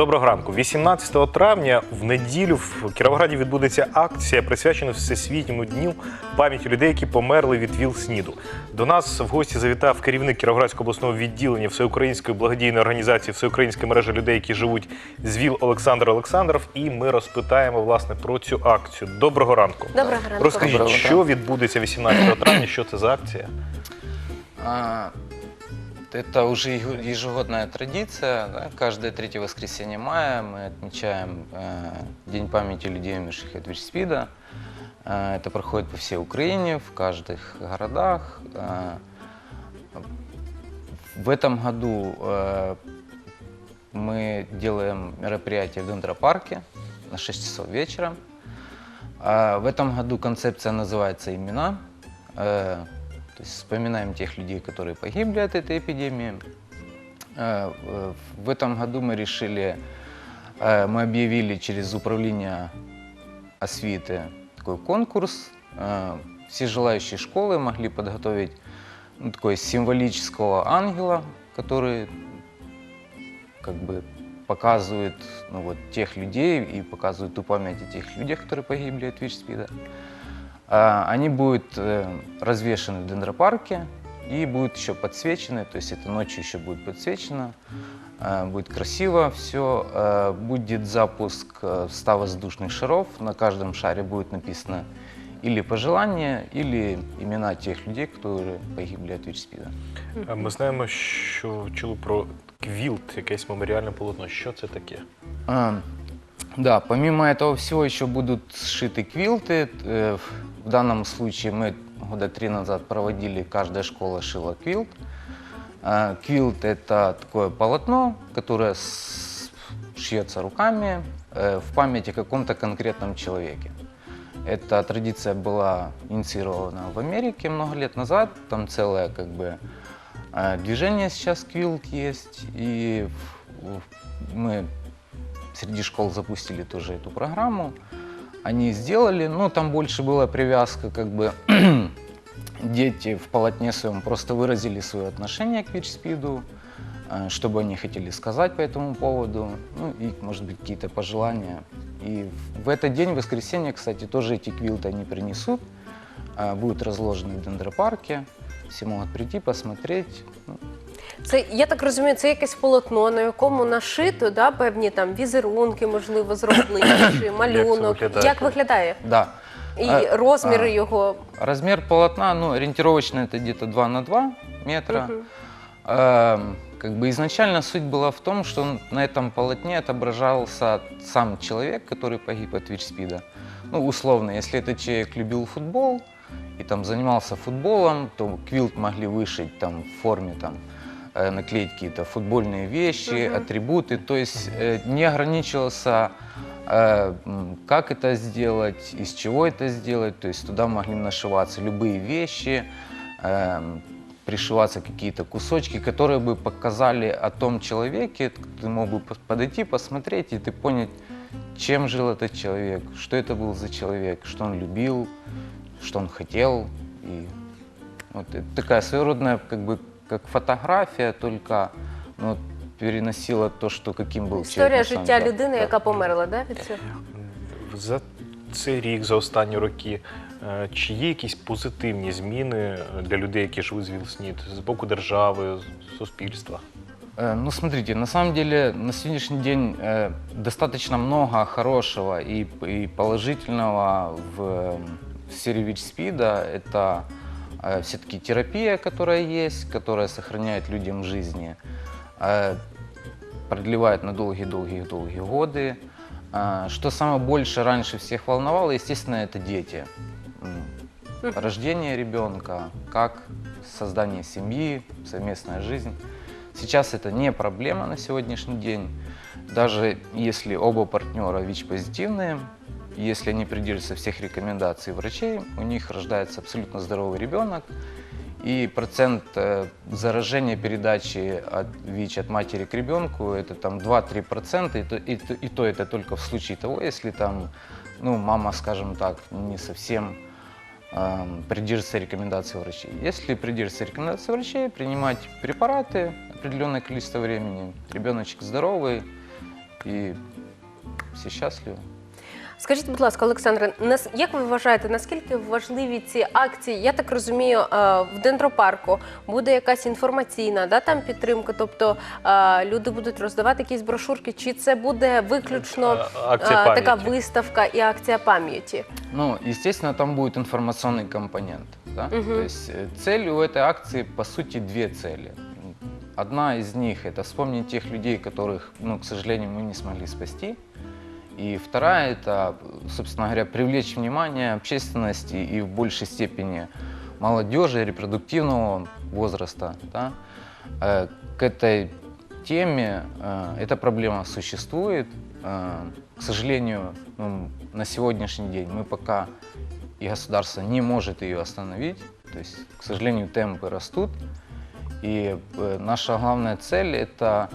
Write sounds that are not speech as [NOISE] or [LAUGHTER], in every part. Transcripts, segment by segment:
Доброго ранку. 18 травня в неділю в Кіровограді відбудеться акція, присвячена Всесвітньому дню пам'яті людей, які померли від ВІЛ-СНІДу. До нас в гості завітав керівник Кіровоградського обласного відділення Всеукраїнської благодійної організації Всеукраїнська мережа людей, які живуть з ВІЛ Олександр Олександров. І ми розпитаємо власне про цю акцію. Доброго ранку. Доброго ранку. Розкажіть, Доброго що відбудеться 18 травня? Що це за акція? А, Это уже его- ежегодная традиция. да, Каждое третье воскресенье мая мы отмечаем э, День памяти людей, умерших от ВИЧ-СПИДа. Э, Это проходит по всей Украине, в каждых городах. Э, В этом году э, мы делаем мероприятие в Дендропарке на 6 часов вечера. А В этом году концепция называется «Имена». Э, То есть вспоминаем тех людей, которые погибли от этой эпидемии. Э, В этом году мы решили, э, мы объявили через управление освиты такой конкурс. Э, Все желающие школы могли подготовить ну, такой символического ангела, который как бы показывает ну, вот, тех людей и показывает ту память о тех людях, которые погибли от ВИЧ-СПИДа. А, Они будут э, развешаны в дендропарке и будут еще подсвечены, то есть это ночью еще будет подсвечено, э, будет красиво все. Будет запуск э, 100 воздушных шаров, на каждом шаре будет написано или пожелание, или имена тех людей, которые погибли от ВИЧ-СПИДа. Е, Ми знаємо, що чули про квілт, якесь меморіальне полотно. Що це таке? А, Да, помимо этого всего еще будут сшиты квилты. Э, В данном случае мы года три назад проводили, каждая школа шила квилт. А, Квилт – это такое полотно, которое с- шьется руками э, в память о каком-то конкретном человеке. Эта традиция была инициирована в Америке много лет назад. Там целое как бы э, движение сейчас квилт есть. И в- в- мы среди школ запустили тоже эту программу. Они сделали, ну там больше была привязка, как бы [CLEARS THROAT] дети в полотне своем просто выразили свое отношение к ВИЧ-СПИДу, э, что бы они хотели сказать по этому поводу, ну и, может быть, какие-то пожелания. И в этот день, в воскресенье, кстати, тоже эти квилты они принесут, э, будут разложены в дендропарке, все могут прийти, посмотреть. Ну, Це я так розумію, це якесь полотно, на якому нашито да, певні там візерунки, можливо, зроблені, чи малюнок. виглядає? Як виглядає? Да. І А, розміри а. його. Размер полотна, ну, ориентировочно это где-то 2 на 2 метра. Мгм. Эм, Как бы изначально суть была в том, что он- на этом полотне отображался сам человек, который погиб от ВИЧ-СПИДа. Ну, условно, если этот человек любил футбол и там занимался футболом, то квилт могли вышить там в форме там э, наклеить какие-то футбольные вещи, Мгм. атрибуты. То есть э, не ограничивался э, как это сделать, из чего это сделать. То есть туда могли нашиваться любые вещи, эм, пришиваться какие-то кусочки, которые бы показали о том человеке. Ты мог бы по- подойти, посмотреть, и ты понять, чем жил этот человек, что это был за человек, что он любил, что он хотел. И вот это такая своеродная, как бы, как фотография, только ну, вот переносила то, что каким был Історія человек. на самом життя деле. людини, Да. яка померла, да, від цього? За цей рік, за останні роки, е, чи є якісь позитивні зміни для людей, які живуть з ВІЛ-СНІД, з боку держави, з суспільства? Э, Ну, смотрите, на самом деле на сегодняшний день э, достаточно много хорошего и, и положительного в, э, в сфере ВИЧ-СПИДа. Это все-таки терапия, которая есть, которая сохраняет людям жизни, э, продлевает на долгие-долгие-долгие годы. А, Что самое больше раньше всех волновало, естественно, это дети. Рождение ребенка, как создание семьи, совместная жизнь. Сейчас это не проблема на сегодняшний день. Даже если оба партнера ВИЧ-позитивные, если они придерживаются всех рекомендаций врачей, у них рождается абсолютно здоровый ребенок. И процент э, заражения передачи от ВИЧ от матери к ребенку это там 2-3 процента, и то, и, то, и то это только в случае того, если там, ну, мама, скажем так, не совсем эм, придерживается рекомендаций врачей. Если придерживается рекомендаций врачей, принимать препараты определенное количество времени, ребеночек здоровый, и все счастливы. Скажіть, будь ласка, Олександре, нас як ви вважаєте, наскільки важливі ці акції? Я так розумію, е, в дендропарку буде якась інформаційна да, там підтримка, тобто е, люди будуть роздавати якісь брошурки, чи це буде виключно Е, акція е, така пам'яті. виставка і акція пам'яті? Ну, естественно, там будет информационный компонент. Да? Мгм. То есть э, цель у этой акции, по сути, две цели. Одна из них – это вспомнить тех людей, которых, ну, к сожалению, мы не смогли спасти. И вторая – это, собственно говоря, привлечь внимание общественности и в большей степени молодежи репродуктивного возраста да, э, к этой теме. Э, Эта проблема существует. Э, К сожалению, ну, на сегодняшний день мы пока и государство не может ее остановить. То есть, к сожалению, темпы растут. И наша главная цель это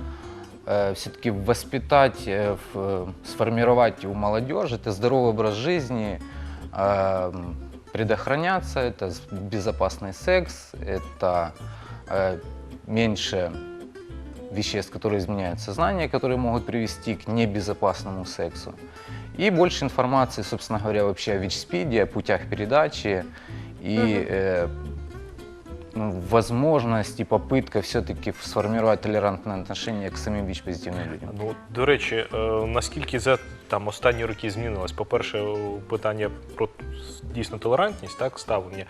все-таки воспитать, э, в- э, сформировать у молодежи это здоровый образ жизни, э, м, предохраняться, это с- безопасный секс, это э, меньше веществ, которые изменяют сознание, которые могут привести к небезопасному сексу. И больше информации, собственно говоря, вообще о ВИЧ-СПИДе, о путях передачи и Мгм. э, ну, возможность и попытка все-таки сформировать толерантное отношение к самим ВИЧ-позитивным людям. Ну, до речі, е, наскільки за там останні роки змінилось? По-перше, е, питання про дійсно толерантність, так, ставлення.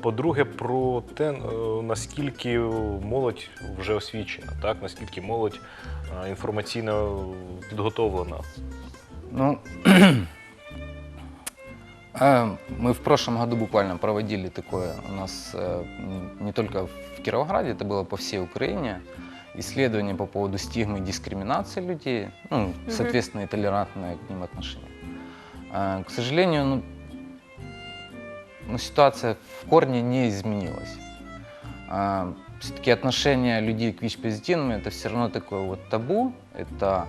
По-друге, про те, е, наскільки молодь вже освічена, так, наскільки молодь е, інформаційно підготовлена. Ну, э, мы в прошлом году буквально проводили такое у нас э, м, не только в Кировограде, это было по всей Украине, исследование по поводу стигмы и дискриминации людей, ну, соответственно, и толерантное к ним отношение. Э, К сожалению, ну, ну, ситуация в корне не изменилась. Все-таки отношение людей к ВИЧ-позитивным это все равно такое вот табу, это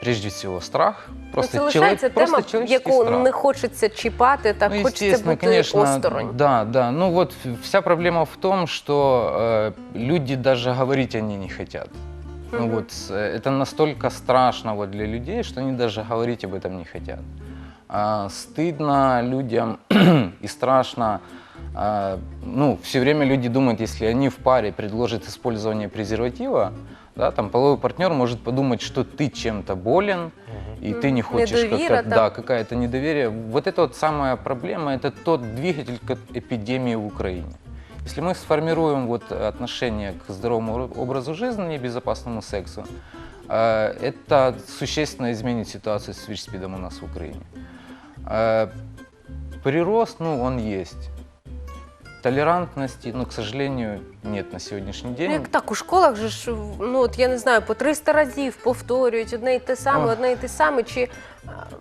прежде всего страх. Просто ну, це человек- лишається просто тема, человеческий яку страх. не хочеться чіпати, так Ну, хочеться естественно, бути конечно, осторонь. Да, да. Ну вот вся проблема в том, что э, люди даже говорить они не хотят. Ну Мгм. вот э, это настолько страшно вот для людей, что они даже говорить об этом не хотят. А, стыдно людям [CLEARS THROAT] и страшно. А, ну, все время люди думают, если они в паре предложат использование презерватива, да, там половой партнер может подумать, что ты чем-то болен, и ты не хочешь как-то, там. да, какая-то недоверие. Вот это вот самая проблема, это тот двигатель к эпидемии в Украине. Если мы сформируем вот отношение к здоровому ро- образу жизни и безопасному сексу, э, это существенно изменит ситуацию с ВИЧ-СПИДом у нас в Украине. Э, Прирост, ну, он есть. Толерантности, ну, к сожалению, нет на сегодняшний Ну, день. як так, у школах же ж, ну от я не знаю, по 300 разів повторюють одне і те саме, Ох. одне і те саме, чи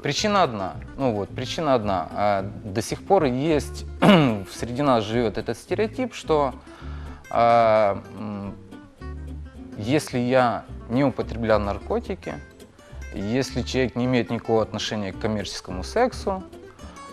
Причина одна. Ну вот, причина одна. А, До сих пор есть, [CLEARS THROAT] среди нас живет этот стереотип, что а, м, если я не употреблял наркотики, если человек не имеет никакого отношения к коммерческому сексу,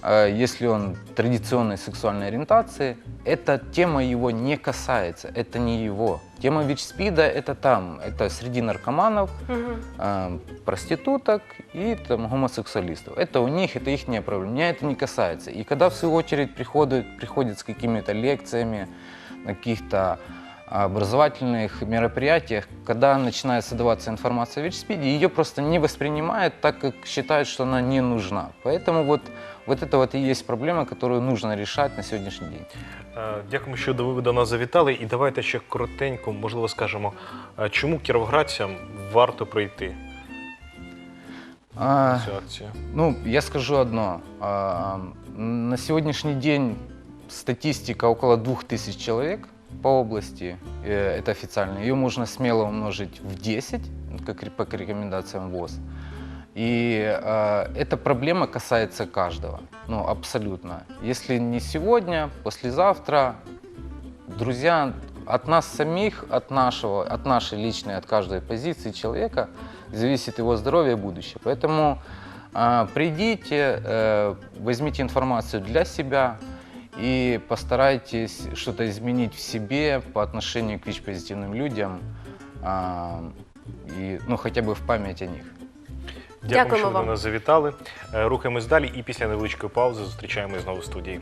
а, если он традиционной сексуальной ориентации, эта тема его не касается, это не его. Тема ВИЧ-СПИДа – это там, это среди наркоманов, Мгм. э, проституток и там, гомосексуалистов. Это у них, это их проблема. Меня это не касается. И когда, в свою очередь, приходят, приходят с какими-то лекциями на каких-то образовательных мероприятиях, когда начинается даваться информация о ВИЧ-СПИДе, ее просто не воспринимают, так как считают, что она не нужна. Поэтому вот, вот это вот и есть проблема, которую нужно решать на сегодняшний день. Е, Дякуємо, що ви до нас завітали. І давайте ще коротенько, можливо, скажемо, е, чому кіровоградцям варто прийти А, на цю акцію. Ну, я скажу одно. А, На сегодняшний день статистика около 2000 человек по области, э, это официально. Ее можно смело умножить в 10, как ре- по рекомендациям ВОЗ. И э, эта проблема касается каждого, ну, абсолютно. Если не сегодня, послезавтра, друзья, от нас самих, от нашего, от нашей личной, от каждой позиции человека зависит его здоровье и будущее. Поэтому а, придите, э, возьмите информацию для себя и постарайтесь что-то изменить в себе по отношению к ВИЧ-позитивным людям, а, и, ну, хотя бы в память о них. Дякуємо, Дякуємо що ви вам. нас завітали. Е, Рухаємось далі і після невеличкої паузи зустрічаємось знову в студії.